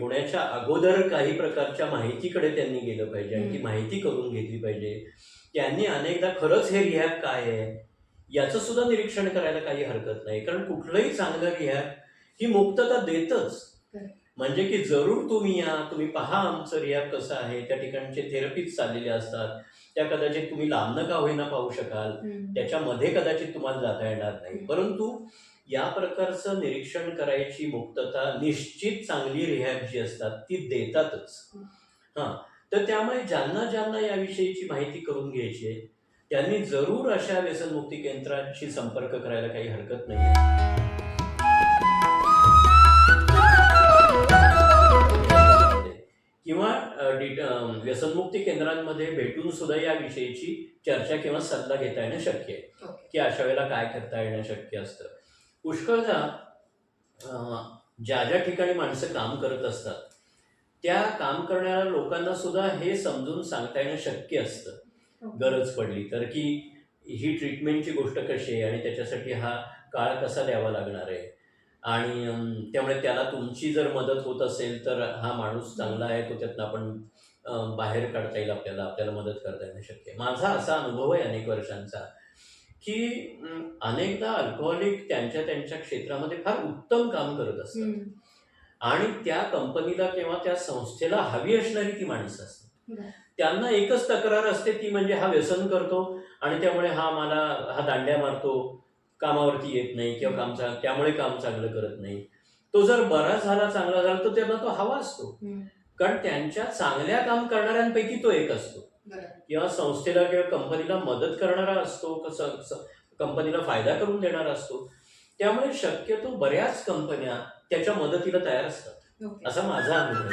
इतर काही प्रकारच्या माहितीकडे त्यांनी गेलं पाहिजे आणि ती. माहिती करून घेतली पाहिजे त्यांनी अनेकदा खरंच हे रिहॅब काय आहे याचं सुद्धा निरीक्षण करायला काही हरकत नाही कारण कुठलंही चांगलं रिहॅब ही मुक्तता देतच. म्हणजे की जरूर तुम्ही या तुम्ही पहा आमचं रिहॅब कसं आहे त्या ठिकाणचे थेरपीज चाललेले असतात त्या कदाचित तुम्ही लांबनं का होईना पाहू शकाल. त्याच्यामध्ये कदाचित तुम्हाला जाता येणार नाही. परंतु या प्रकारचं निरीक्षण करायची मुक्तता निश्चित चांगली रिहॅब जी असतात ती देतातच हं. तर त्यामुळे ज्यांना ज्यांना याविषयीची माहिती करून घ्यायची आहे त्यांनी जरूर अशा व्यसनमुक्ती केंद्राशी संपर्क करायला काही हरकत नाही किंवा व्यसनमुक्ती केंद्रांमध्ये भेटून सुद्धा याविषयीची चर्चा किंवा सल्ला घेता येणं शक्य आहे. की अशा वेळेला काय करता येणं शक्य असतं पुष्कळदा ज्या ज्या ठिकाणी माणसं काम करत असतात त्या काम करणाऱ्या लोकांना सुद्धा हे समजून सांगता येणं शक्य असतं. गरज पडली तर की ही ट्रीटमेंटची गोष्ट कशी आहे आणि त्याच्यासाठी हा काळ कसा द्यावा लागणार आहे? आणि त्यामुळे त्याला तुमची जर मदत होत असेल तर हा माणूस चांगला आहे तो त्यातनं आपण बाहेर काढता येईल आपल्याला आपल्याला मदत करता येणं शक्य माझा असा अनुभव आहे अनेक वर्षांचा. की अनेकदा अल्कोहोलिक त्यांच्या त्यांच्या क्षेत्रामध्ये फार उत्तम काम करत असतात. आणि त्या कंपनीला किंवा त्या संस्थेला हवी असणारी ती माणसं असतात. त्यांना एकच तक्रार असते ती म्हणजे हा व्यसन करतो आणि त्यामुळे हा मला हा दांड्या मारतो कामावरती येत नाही किंवा काम चांग- त्यामुळे काम चांगलं करत नाही तो जर बरा झाला चांगला झाला तर त्यांना तो हवा असतो. कारण त्यांच्या चांगल्या काम करणाऱ्यांपैकी तो एक असतो. किंवा संस्थेला किंवा कंपनीला मदत करणारा असतो कंपनीला फायदा करून देणारा असतो त्यामुळे शक्यतो बऱ्याच कंपन्या त्याच्या मदतीला तयार असतात. असा माझा अनुभव.